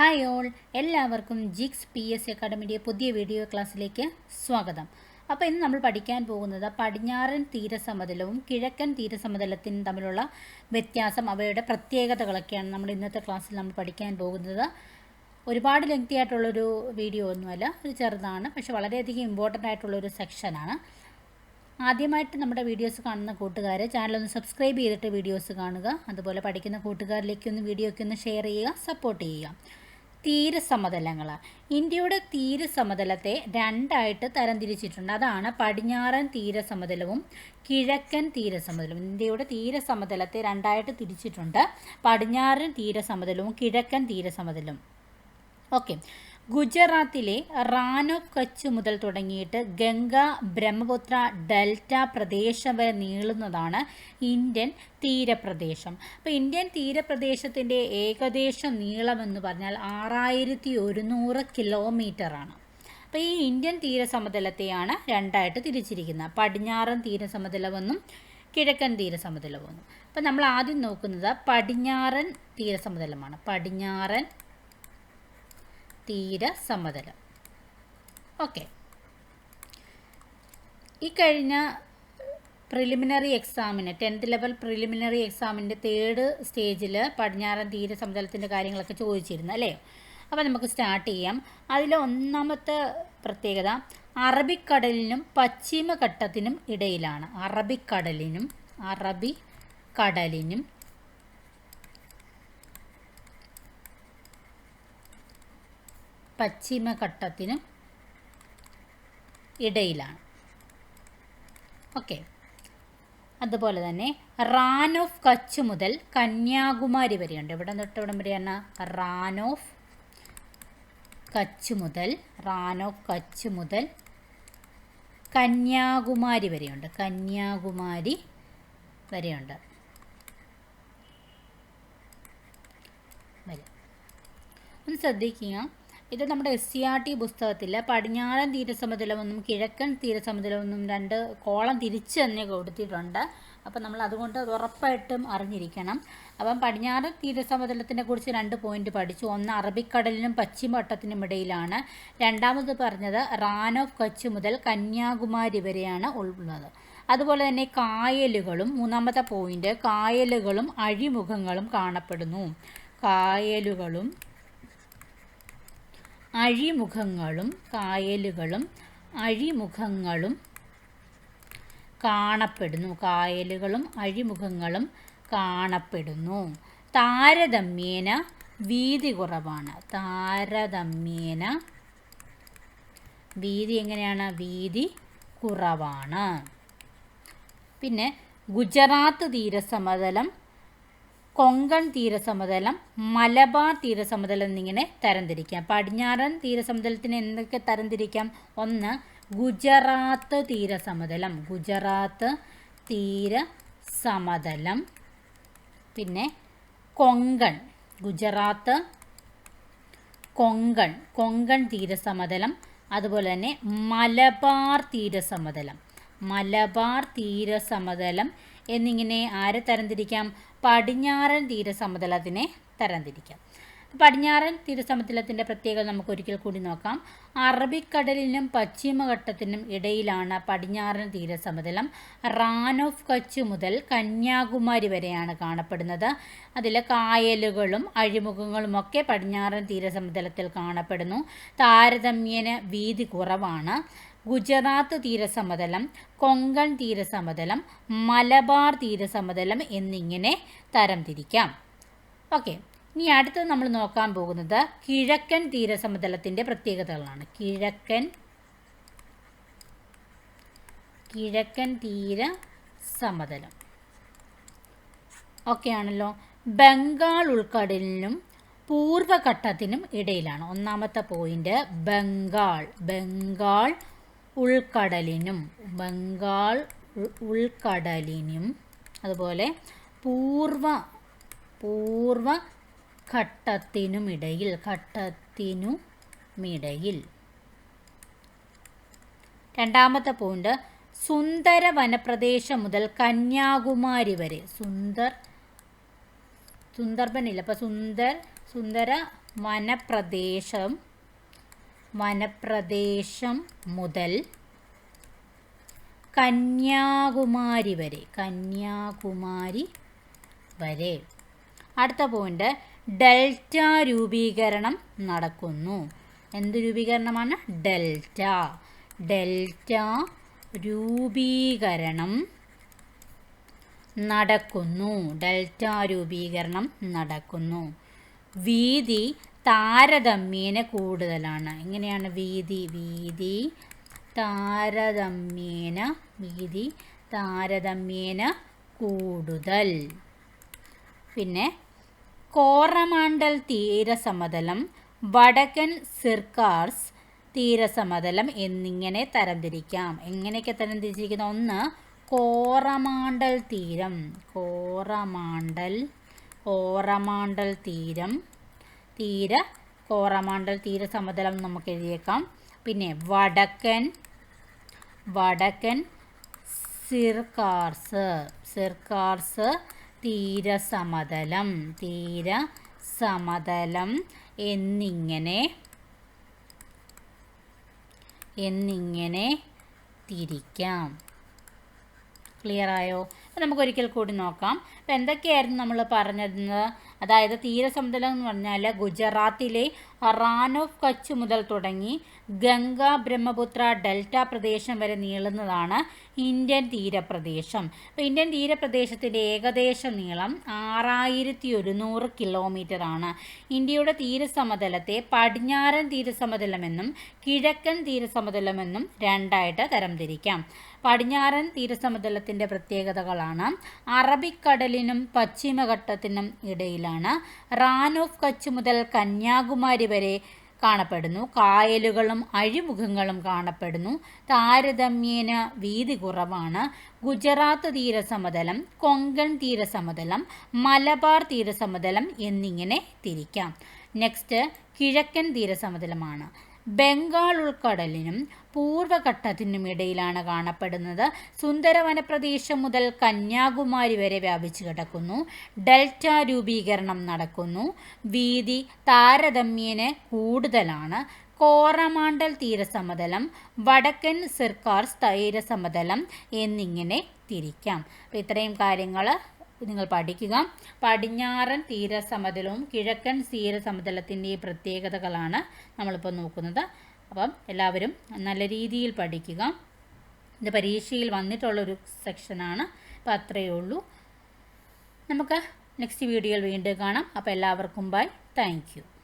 Hi all എല്ലാവർക്കും Jix P S അക്കാഡമിയുടെ പുതിയ video ക്ലാസ്സിലേക്ക് സ്വാഗതം. അപ്പോൾ ഇന്ന് നമ്മൾ പഠിക്കാൻ പോകുന്നത് പടിഞ്ഞാറൻ തീരസമതലവും കിഴക്കൻ തീരസമതലത്തിനും തമ്മിലുള്ള വ്യത്യാസം അവയുടെ പ്രത്യേകതകളൊക്കെയാണ് നമ്മൾ ഇന്നത്തെ ക്ലാസ്സിൽ നമ്മൾ പഠിക്കാൻ പോകുന്നത്. ഒരുപാട് ലെങ്തി ആയിട്ടുള്ളൊരു വീഡിയോ ഒന്നുമല്ല ഒരു ചെറുതാണ് പക്ഷെ വളരെയധികം ഇമ്പോർട്ടന്റ് ആയിട്ടുള്ളൊരു സെക്ഷനാണ് ആദ്യമായിട്ട് നമ്മുടെ വീഡിയോസ് കാണുന്ന കൂട്ടുകാർ ചാനലൊന്ന് സബ്സ്ക്രൈബ് ചെയ്തിട്ട് വീഡിയോസ് കാണുക അതുപോലെ പഠിക്കുന്ന കൂട്ടുകാരിലേക്ക് ഒന്ന് വീഡിയോ ഒക്കെ ഒന്ന് ഷെയർ ചെയ്യുക സപ്പോർട്ട് ചെയ്യുക. തീരസമതലങ്ങൾ ഇന്ത്യയുടെ തീരസമതലത്തെ രണ്ടായിട്ട് തരംതിരിച്ചിട്ടുണ്ട്. അതാണ് പടിഞ്ഞാറൻ തീരസമതലവും കിഴക്കൻ തീരസമതലവും. ഇന്ത്യയുടെ തീരസമതലത്തെ രണ്ടായിട്ട് തിരിച്ചിട്ടുണ്ട്. പടിഞ്ഞാറൻ തീരസമതലവും കിഴക്കൻ തീരസമതലവും. ഓക്കെ. ഗുജറാത്തിലെ റാനോ കച്ച് മുതൽ തുടങ്ങിയിട്ട് ഗംഗ ബ്രഹ്മപുത്ര ഡെൽറ്റ പ്രദേശം വരെ നീളുന്നതാണ് ഇന്ത്യൻ തീരപ്രദേശം. അപ്പോൾ ഇന്ത്യൻ തീരപ്രദേശത്തിന്റെ ഏകദേശം നീളമെന്ന് പറഞ്ഞാൽ ആറായിരത്തി ഒരുന്നൂറ് കിലോമീറ്ററാണ്. അപ്പോൾ ഈ ഇന്ത്യൻ തീരസമതലത്തെയാണ് രണ്ടായിട്ട് തിരിച്ചിരിക്കുന്നത്. പടിഞ്ഞാറൻ തീരസമതലമെന്നും കിഴക്കൻ തീരസമതലമെന്നും. അപ്പോൾ നമ്മൾ ആദ്യം നോക്കുന്നത് പടിഞ്ഞാറൻ തീരസമതലമാണ്. പടിഞ്ഞാറൻ തീരസമതലം ഓക്കെ ഈ കഴിഞ്ഞ പ്രിലിമിനറി എക്സാമിന് ടെൻത്ത് ലെവൽ പ്രിലിമിനറി എക്സാമിന്റെ തേർഡ് സ്റ്റേജിൽ പടിഞ്ഞാറൻ തീര സമതലത്തിന്റെ കാര്യങ്ങളൊക്കെ ചോദിച്ചിരുന്നു അല്ലേ? അപ്പോൾ നമുക്ക് സ്റ്റാർട്ട് ചെയ്യാം. അതിലെ ഒന്നാമത്തെ പ്രത്യേകത അറബിക്കടലിനും പശ്ചിമഘട്ടത്തിനും ഇടയിലാണ്. അറബിക്കടലിനും അറബിക്കടലിനും പശ്ചിമഘട്ടത്തിനും ഇടയിലാണ്. ഓക്കെ. അതുപോലെ തന്നെ റാൻ ഓഫ് കച്ച് മുതൽ കന്യാകുമാരി വരെയുണ്ട്. ഇവിടെ തൊട്ട് ഇവിടം വരെയാണ് റാൻ ഓഫ് കച്ച് മുതൽ റാൻ ഓഫ് കച്ച് മുതൽ കന്യാകുമാരി വരെയുണ്ട്. കന്യാകുമാരി വരെയുണ്ട്. വരെ. ഒന്ന് ശ്രദ്ധിക്കുക. ഇത് നമ്മുടെ എസ് സി ആർ ടി പുസ്തകത്തിൽ പടിഞ്ഞാറൻ തീരസമതലമെന്നും കിഴക്കൻ തീരസമതലമെന്നും രണ്ട് കോളം തിരിച്ച് തന്നെ കൊടുത്തിട്ടുണ്ട്. അപ്പം നമ്മൾ അതുകൊണ്ട് ഉറപ്പായിട്ടും അറിഞ്ഞിരിക്കണം. അപ്പം പടിഞ്ഞാറൻ തീരസമതലത്തിനെ കുറിച്ച് രണ്ട് പോയിന്റ് പഠിച്ചു. ഒന്ന് അറബിക്കടലിനും പശ്ചിമഘട്ടത്തിനും ഇടയിലാണ്. രണ്ടാമത് പറഞ്ഞത് റാൻ ഓഫ് കച്ച് മുതൽ കന്യാകുമാരി വരെയാണ് ഉള്ളത്. അതുപോലെ തന്നെ കായലുകളും മൂന്നാമത്തെ പോയിന്റ് കായലുകളും അഴിമുഖങ്ങളും കാണപ്പെടുന്നു. കായലുകളും അഴിമുഖങ്ങളും കായലുകളും അഴിമുഖങ്ങളും കാണപ്പെടുന്നു. കായലുകളും അഴിമുഖങ്ങളും കാണപ്പെടുന്നു. താരതമ്യേന വീതി കുറവാണ്. താരതമ്യേന വീതി എങ്ങനെയാണ്? വീതി കുറവാണ്. പിന്നെ ഗുജറാത്ത് തീരസമതലം കൊങ്കൺ തീരസമതലം മലബാർ തീരസമതലം എന്നിങ്ങനെ തരംതിരിക്കാം. പടിഞ്ഞാറൻ തീരസമതലത്തിന് എന്തൊക്കെ തരംതിരിക്കാം? ഒന്ന് ഗുജറാത്ത് തീരസമതലം. ഗുജറാത്ത് തീര സമതലം പിന്നെ കൊങ്കൺ ഗുജറാത്ത് കൊങ്കൺ കൊങ്കൺ തീരസമതലം. അതുപോലെ തന്നെ മലബാർ തീരസമതലം. മലബാർ തീരസമതലം എന്നിങ്ങനെ ആരെ തരംതിരിക്കാം? പടിഞ്ഞാറൻ തീരസമതലത്തിനെ തരംതിരിക്കാം. പടിഞ്ഞാറൻ തീരസമതലത്തിന്റെ പ്രത്യേകത നമുക്ക് ഒരിക്കൽ കൂടി നോക്കാം. അറബിക്കടലിനും പശ്ചിമഘട്ടത്തിനും ഇടയിലാണ് പടിഞ്ഞാറൻ തീരസമതലം. റാൻ ഓഫ് കച്ച് മുതൽ കന്യാകുമാരി വരെയാണ് കാണപ്പെടുന്നത്. അതിൽ കായലുകളും അഴിമുഖങ്ങളും ഒക്കെ പടിഞ്ഞാറൻ തീരസമതലത്തിൽ കാണപ്പെടുന്നു. താരതമ്യേന വീതി കുറവാണ്. ഗുജറാത്ത് തീരസമതലം കൊങ്കൺ തീരസമതലം മലബാർ തീരസമതലം എന്നിങ്ങനെ തരംതിരിക്കാം. ഓക്കെ ഇനി അടുത്തത് നമ്മൾ നോക്കാൻ പോകുന്നത് കിഴക്കൻ തീരസമതലത്തിന്റെ പ്രത്യേകതകളാണ്. കിഴക്കൻ കിഴക്കൻ തീര സമതലം ഓക്കെ ആണല്ലോ. ബംഗാൾ ഉൾക്കടലിനും പൂർവഘട്ടത്തിനും ഇടയിലാണ്. ഒന്നാമത്തെ പോയിന്റ് ബംഗാൾ. ബംഗാൾ ഉൾക്കടലിനും ബംഗാൾ ഉൾക്കടലിനും അതുപോലെ പൂർവ പൂർവ ഘട്ടത്തിനുമിടയിൽ. ഘട്ടത്തിനുമിടയിൽ രണ്ടാമത്തെ പോയിന്റ് സുന്ദര വനപ്രദേശം മുതൽ കന്യാകുമാരി വരെ. സുന്ദർ സുന്ദർബനില്ല. അപ്പോൾ സുന്ദർ സുന്ദര വനപ്രദേശം വനപ്രദേശം മുതൽ കന്യാകുമാരി വരെ കന്യാകുമാരി വരെ. അടുത്ത പോയിന്റ് ഡെൽറ്റ രൂപീകരണം നടക്കുന്നു. എന്ത് രൂപീകരണമാണ്? ഡെൽറ്റ. ഡെൽറ്റ രൂപീകരണം നടക്കുന്നു. ഡെൽറ്റ രൂപീകരണം നടക്കുന്നു. വീതി താരതമ്യേന കൂടുതലാണ്. എങ്ങനെയാണ്? വീതി വീതി താരതമ്യേന വീതി താരതമ്യേന കൂടുതൽ. പിന്നെ കോറമാണ്ടൽ തീരസമതലം വടക്കൻ സിർക്കാർസ് തീരസമതലം എന്നിങ്ങനെ തരംതിരിക്കാം. എങ്ങനെയൊക്കെ തരംതിരിച്ചിരിക്കുന്ന? ഒന്ന് കോറമാണ്ടൽ തീരം. കോറമാണ്ടൽ കോറമാണ്ടൽ തീരം തീര കോറമാണ്ടൽ തീര സമതലം നമുക്ക് എഴുതിയേക്കാം. പിന്നെ വടക്കൻ വടക്കൻ സിർക്കാർസ് സിർക്കാർസ് തീര സമതലം എന്നിങ്ങനെ എന്നിങ്ങനെ തിരിക്കാം. ക്ലിയർ ആയോ? അപ്പോൾ നമുക്ക് ഒരിക്കൽ കൂടി നോക്കാം. അപ്പോൾ എന്തൊക്കെയായിരുന്നു നമ്മൾ പറഞ്ഞിരുന്നത് അതായത് തീരസമതലം എന്ന് പറഞ്ഞാൽ ഗുജറാത്തിലെ റാൻ ഓഫ് കച്ച് മുതൽ തുടങ്ങി ഗംഗ ബ്രഹ്മപുത്ര ഡെൽറ്റ പ്രദേശം വരെ നീളുന്നതാണ് ഇന്ത്യൻ തീരപ്രദേശം. ഇന്ത്യൻ തീരപ്രദേശത്തിന്റെ ഏകദേശ നീളം ആറായിരത്തി ഒരുന്നൂറ് കിലോമീറ്റർ ആണ് ഇന്ത്യയുടെ തീരസമതലത്തെ പടിഞ്ഞാറൻ തീരസമതലമെന്നും കിഴക്കൻ തീരസമതലമെന്നും രണ്ടായിട്ട് തരംതിരിക്കാം. പടിഞ്ഞാറൻ തീരസമതലത്തിന്റെ പ്രത്യേകതകളാണ്. അറബിക്കടലിനും പശ്ചിമഘട്ടത്തിനും ഇടയിലാണ് റാൻ ഓഫ് കച്ച് മുതൽ കന്യാകുമാരി വരെ കാണപ്പെടുന്നു. കായലുകളും അഴിമുഖങ്ങളും കാണപ്പെടുന്നു. താരതമ്യേന വീതി കുറവാണ്. ഗുജറാത്ത് തീരസമതലം കൊങ്കൺ തീരസമതലം മലബാർ തീരസമതലം എന്നിങ്ങനെ തിരിക്കാം. നെക്സ്റ്റ് കിഴക്കൻ തീരസമതലമാണ്. ബംഗാൾ ഉൾക്കടലിനും പൂർവഘട്ടത്തിനും ഇടയിലാണ് കാണപ്പെടുന്നത്. സുന്ദരവന പ്രദേശം മുതൽ കന്യാകുമാരി വരെ വ്യാപിച്ചു കിടക്കുന്നു. ഡെൽറ്റ രൂപീകരണം നടക്കുന്നു. വീതി താരതമ്യേന കൂടുതലാണ്. കോറമാണ്ടൽ തീരസമതലം വടക്കൻ സിർക്കാർ തീരസമതലം എന്നിങ്ങനെ തിരിക്കാം. ഇത്രയും കാര്യങ്ങൾ നിങ്ങൾ പഠിക്കുക. പടിഞ്ഞാറൻ തീരസമതലവും കിഴക്കൻ തീരസമതലത്തിന്റെ പ്രത്യേകതകളാണ് നമ്മളിപ്പോൾ നോക്കുന്നത്. അപ്പം എല്ലാവരും നല്ല രീതിയിൽ പഠിക്കുക. ഇത് പരീക്ഷയിൽ വന്നിട്ടുള്ളൊരു സെക്ഷനാണ്. അപ്പോൾ അത്രയേ ഉള്ളൂ. നമുക്ക് നെക്സ്റ്റ് വീഡിയോയിൽ വീണ്ടും കാണാം. അപ്പോൾ എല്ലാവർക്കും ബൈ. താങ്ക്